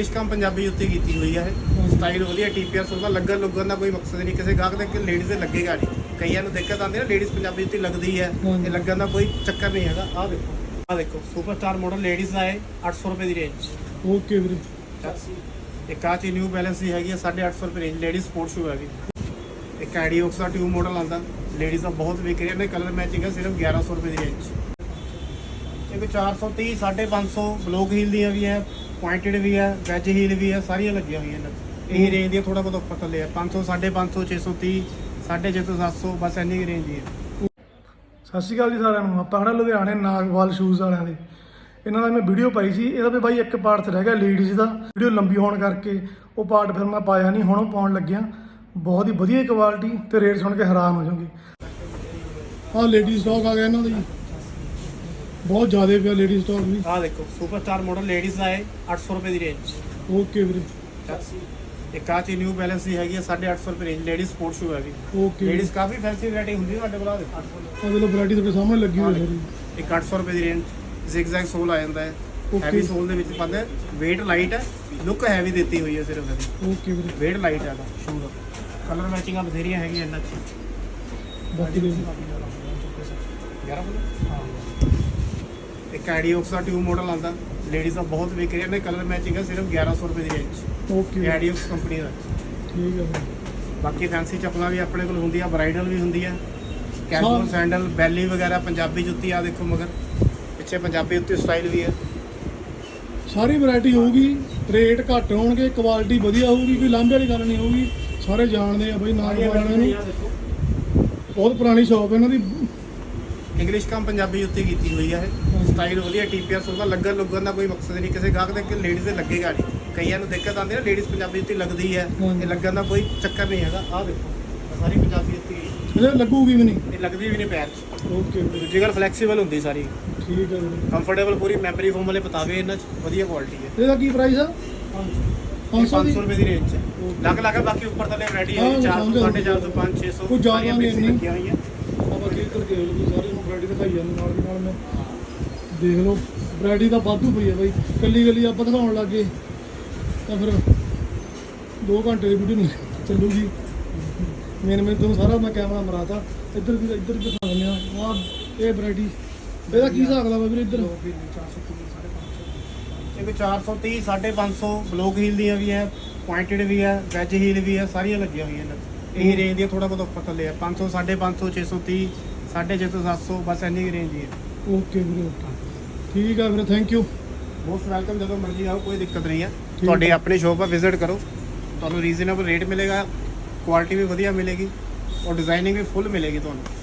ਇਸ ਕੰਮ ਪੰਜਾਬੀ ਉੱਤੇ ਕੀਤੀ ਹੋਈ ਹੈ ਸਟਾਈਲ ਵਧੀਆ ਟੀਪੀਐਸ ਉਹਦਾ ਲੱਗਣ ਲੁੱਗਣ ਦਾ ਕੋਈ ਮਕਸਦ ਨਹੀਂ ਕਿਸੇ ਗਾਹਕ ਦੇ ਕਿ ਲੇਡੀਜ਼ ਦੇ ਲੱਗੇਗਾ ਨਹੀਂ। ਕਈਆਂ ਨੂੰ ਦਿੱਕਤ ਆਉਂਦੀ ਹੈ ਨਾ ਲੇਡੀਜ਼ ਪੰਜਾਬੀ ਉੱਤੇ ਲੱਗਦੀ ਹੈ। ਇਹ ਲੱਗਣ ਦਾ ਕੋਈ ਚੱਕਰ ਨਹੀਂ ਹੈਗਾ। ਆਹ ਦੇਖੋ ਆਹ ਦੇਖੋ ਸੁਪਰਸਟਾਰ ਮਾਡਲ ਲੇਡੀਜ਼ ਦਾ ਹੈ 800 ਰੁਪਏ ਦੀ ਰੇਂਜ ਓਕੇ ਵੀਰੇ। ਇੱਕ ਆਹ ਚੀ ਨਿਊ ਬੈਲੈਂਸ ਦੀ ਹੈਗੀ ਹੈ 850 ਰੁਪਏ ਰੇਂਜ ਲੇਡੀਜ਼ ਸਪੋਰਟ ਸ਼ੂ ਹੈਗੀ। ਇੱਕ ਆਈਡੀਓਕਸ ਦਾ ਟਿਊਬ ਮਾਡਲ ਆਉਂਦਾ। ਲੇਡੀਜ਼ ਦਾ ਬਹੁਤ ਵਿਕ ਰਿਹਾ ਨੇ ਕਲਰ ਮੈਚਿੰਗ ਹੈ ਸਿਰਫ 1100 ਰੁਪਏ ਦੀ ਰੇਂਜ ਇਹ 430 550 ਬਲੌਕ ਹੀਲ ਦੀਆਂ ਵੀ ਹੈ ਪੁਆਇੰਟਡ ਵੀ ਹੈ ਵੈਜ ਹੀਲ ਵੀ ਹੈ ਸਾਰੀਆਂ ਲੱਗੀਆਂ ਹੋਈਆਂ ਨੇ। ਇਹੀ ਰੇਂਜ ਦੀ ਥੋੜਾ ਬਹੁਤ ਉੱਪਰ ਥੱਲੇ ਹੈ 500 550 630 650 700 ਬਸ ਇੰਨੀ ਹੀ ਰੇਂਜ ਦੀ ਹੈ ਸਤਿ ਸ਼੍ਰੀ ਅਕਾਲ ਜੀ ਸਾਰਿਆਂ ਨੂੰ। ਆਪਾਂ ਖੜਾ ਲੁਧਿਆਣੇ ਨਾਗਵਾਲ ਸ਼ੂਜ਼ ਵਾਲਿਆਂ ਦੇ। ਇਹਨਾਂ ਦਾ ਮੈਂ ਵੀਡੀਓ ਪਾਈ ਸੀ। ਇਹਦਾ ਵੀ ਬਾਈ ਇੱਕ ਪਾਰਟ ਰਹਿ ਗਿਆ ਲੇਡੀਜ਼ ਦਾ। ਵੀਡੀਓ ਲੰਬੀ ਹੋਣ ਕਰਕੇ ਉਹ ਪਾਰਟ ਫਿਰ ਮੈਂ ਪਾਇਆ ਨਹੀਂ ਹੁਣ ਉਹ ਪਾਉਣ ਲੱਗਿਆ। ਬਹੁਤ ਹੀ ਵਧੀਆ ਕੁਆਲਿਟੀ ਤੇ ਰੇਟ ਸੁਣ ਕੇ ਹੈਰਾਨ ਹੋ ਜਾਓਗੇ। ਆਹ ਲੇਡੀ ਸਟਾਕ ਆ ਗਿਆ ਇਹਨਾਂ ਦਾ। ਜੀ ਬਹੁਤ ਜ਼ਿਆਦਾ ਪਿਆ ਲੇਡੀ ਸਟਾਕ ਵੀ ਆਹ ਦੇਖੋ ਸੁਪਰਸਟਾਰ ਮਾਡਲ ਲੇਡੀਜ਼ ਦਾ ਹੈ 800 ਰੁਪਏ ਦੀ ਰੇਂਜ ਓਕੇ ਵੀਰੇ ਇੱਕ ਆਹ ਚੀ ਨਿਊ ਬੈਲੈਂਸ ਦੀ ਹੈਗੀ ਹੈ 850 ਰੁਪਏ ਰੇਂਜ ਲੇਡੀਜ਼ ਸਪੋਰਟ ਸ਼ੂ ਹੈਗੀ ਓਕੇ ਲੇਡੀਜ਼ ਕਾਫੀ ਫੈਂਸੀ ਵੈਰਾਈਟੀ ਹੁੰਦੀ ਹੈ ਤੁਹਾਡੇ ਕੋਲ ਆਹ ਦੇਖੋ ਆਹ ਵੇਲੋ ਵੈਰਾਈਟੀ ਤੁਹਾਡੇ ਸਾਹਮਣੇ ਲੱਗੀ ਹੋਈ ਹੈ ਸਾਰੀ ਇੱਕ 800 ਰੁਪਏ ਦੀ ਰੇਂਜ ਜ਼ਿਗਜ਼ੈਗ ਸੋਲ ਆ ਜਾਂਦਾ ਹੈ. ਹੈਵੀ ਸੋਲ ਦੇ ਵਿੱਚ ਪਾਉਂਦੇ weight ਲਾਈਟ ਹੈ ਲੁੱਕ ਹੈਵੀ ਦਿੱਤੀ ਹੋਈ ਹੈ ਸਿਰਫ ਇਹਦੀ ਓਕੇ ਵੀਰੇ weight ਲਾਈਟ ਹੈ ਦਾ ਸ਼ੂ ਦਾ ਕਲਰ ਮੈਚਿੰਗਾਂ ਬਥੇਰੀਆਂ ਹੈਗੀਆਂ ਇਹਨਾਂ 'ਚ ਬਾਕੀ ਦੇ 11 ਇੱਕ ਆਈਡੀਓਕਸ ਦਾ ਟਿਊਬ ਮਾਡਲ ਆਉਂਦਾ। ਲੇਡੀਜ਼ ਦਾ ਬਹੁਤ ਵਿਕ ਰਿਹਾ। ਨੇ ਕਲਰ ਮੈਚਿੰਗ ਹੈ ਸਿਰਫ 1100 ਰੁਪਏ ਦੀ ਰੇਂਜ ਓਕੇ ਇਹ ਆਈਡੀਓਕਸ ਕੰਪਨੀ ਦਾ। ਠੀਕ ਹੈ ਬਾਕੀ ਫੈਂਸੀ ਚੱਪਲਾਂ ਵੀ ਆਪਣੇ ਕੋਲ ਹੁੰਦੀਆਂ ਬ੍ਰਾਈਡਲ ਵੀ ਹੁੰਦੀ ਹੈ। ਕੈਜੂਅਲ। ਸੈਂਡਲ ਬੈਲੀ ਵਗੈਰਾ ਪੰਜਾਬੀ ਜੁੱਤੀ ਆ ਦੇਖੋ ਮਗਰ। ਪਿੱਛੇ ਪੰਜਾਬੀ ਉੱਤੇ ਸਟਾਈਲ ਵੀ ਹੈ ਸਾਰੀ ਵੈਰਾਈਟੀ ਹੋਊਗੀ ਰੇਟ ਘੱਟ ਹੋਣਗੇ ਕੁਆਲਿਟੀ ਵਧੀਆ ਹੋਊਗੀ ਕੋਈ ਲਾਂਭੇ ਵਾਲੀ ਗੱਲ ਨਹੀਂ ਹੋਊਗੀ। ਸਾਰੇ ਜਾਣਦੇ ਆ ਬਈ ਨਾਗ ਵਾਲਿਆਂ ਨੂੰ। ਬਹੁਤ ਪੁਰਾਣੀ ਸ਼ਾਪ ਹੈ ਇਹਨਾਂ ਦੀ। ਇੰਗਲਿਸ਼ ਕੰਮ ਪੰਜਾਬੀ ਉੱਤੇ ਕੀਤੀ ਹੋਈ ਹੈ ਇਹ। ਸਟਾਈਲ ਵਧੀਆ ਟੀਪੀਐਸ ਉਹਦਾ ਲੱਗਣ ਲੁੱਗਣ ਦਾ ਕੋਈ ਮਕਸਦ ਨਹੀਂ। ਕਿਸੇ ਗਾਹਕ ਦੇ ਕਿ ਲੇਡੀਜ਼ ਦੇ ਲੱਗੇਗਾ ਨਹੀਂ। ਕਈਆਂ ਨੂੰ ਦਿੱਕਤ ਆਉਂਦੀ ਹੈ ਨਾ ਲੇਡੀਜ਼ ਪੰਜਾਬੀ ਉੱਤੇ ਲੱਗਦੀ ਹੈ। ਇਹ ਲੱਗਣ ਦਾ ਕੋਈ ਚੱਕਰ ਨਹੀਂ ਹੈਗਾ। ਆਹ ਦੇਖੋ ਸਾਰੀ ਪੰਜਾਬੀ ਹੈ। ਇਹ ਲੱਗੂਗੀ ਵੀ ਨਹੀਂ। ਇਹ ਲੱਗਦੀ ਵੀ ਨਹੀਂ ਪੈਰ 'ਚ। ਓਕੇ ਗੱਲ ਫਲੈਕਸੀਬਲ ਹੁੰਦੀ ਸਾਰੀ। ਠੀਕ ਹੈ ਕੰਫਰਟੇਬਲ ਪੂਰੀ ਮੈਮਰੀ ਫੋਮ ਵਾਲੇ ਪਤਾਵੇ ਇਹਨਾਂ 'ਚ ਵਧੀਆ ਕੁਆਲਿਟੀ ਹੈ। ਇਹਦਾ ਕੀ ਪ੍ਰਾਈਸ ਆ? 500 ਦੀ? 500 ਰੁਪਏ ਦੀ ਰੇਂਜ 'ਚ ਲੱਗ ਲੱਗ ਬਾਕੀ ਉੱਪਰ ਥੱਲੇ ਵੈਰਾਈਟੀ ਹੈ। ਹਾਂ, 400 ਸਮਝ 450 500 600 ਕੋਈ ਜ਼ਿਆਦਾ ਨਹੀਂ। ਲੱਗੀਆਂ ਹੋਈਆਂ। ਆਪਾਂ ਕੀ ਕਰਕੇ ਸਾਰੇ ਨੂੰ ਵੈਰਾਈਟੀ ਦਿਖਾਈ ਜਾਂਦੇ ਨਾਲ ਦੀ ਨਾਲ ਮੈਂ। ਦੇਖ ਲਓ ਵੈਰਾਈਟੀ ਤਾਂ ਵਾਧੂ ਪਈ ਹੈ ਬਾਈ। ਕੱਲੀ ਕੱਲੀ ਆਪਾਂ ਦਿਖਾਉਣ ਲੱਗੇ। ਤਾਂ ਫਿਰ 2 ਘੰਟੇ ਦੀ ਵੀਡੀਓ ਨਹੀਂ ਚੱਲੂਗੀ। ਮੇਨ ਮੇਨ ਤੁਹਾਨੂੰ ਸਾਰਾ ਮੈਂ ਕੈਮਰਾ ਮਰਾਤਾ। ਇੱਧਰ ਵੀ ਇੱਧਰ ਵੀ ਦਿਖਾ ਦਿੰਦੇ ਆ। ਆਹ ਇਹ ਵੈਰਾਈਟੀ ਇਹਦਾ ਕੀ ਹਿਸਾਬ ਲਾ ਵੀਰੇ ਇੱਧਰ? ਇਹ 430 550 ਬਲੌਕ ਹੀਲ ਦੀਆਂ ਵੀ ਹੈ ਪੁਆਇੰਟਡ ਵੀ ਹੈ ਵੈਜ ਹੀਲ ਵੀ ਹੈ ਸਾਰੀਆਂ ਲੱਗੀਆਂ ਹੋਈਆਂ ਨੇ। ਇਹੀ ਰੇਂਜ ਦੀ ਥੋੜਾ ਬਹੁਤ ਉੱਪਰ ਥੱਲੇ ਹੈ 500 550 630 650 700 ਬਸ ਇੰਨੀ ਰੇਂਜ ਦੀ ਹੈ ਓਕੇ ਵੀਰੇ ਓਕੇ ਠੀਕ ਆ ਵੀਰੇ ਥੈਂਕ ਯੂ ਮੋਸਟ ਵੈਲਕਮ ਜਦੋਂ ਮਰਜ਼ੀ ਆਓ ਕੋਈ ਦਿੱਕਤ ਨਹੀਂ ਹੈ ਤੁਹਾਡੀ ਆਪਣੀ ਸ਼ੋਪ 'ਤੇ ਵਿਜ਼ਿਟ ਕਰੋ। ਤੁਹਾਨੂੰ ਰੀਜ਼ਨੇਬਲ ਰੇਟ ਮਿਲੇਗਾ ਕੁਆਲਿਟੀ ਵੀ ਵਧੀਆ ਮਿਲੇਗੀ ਔਰ ਡਿਜ਼ਾਈਨਿੰਗ ਵੀ ਫੁੱਲ ਮਿਲੇਗੀ ਤੁਹਾਨੂੰ।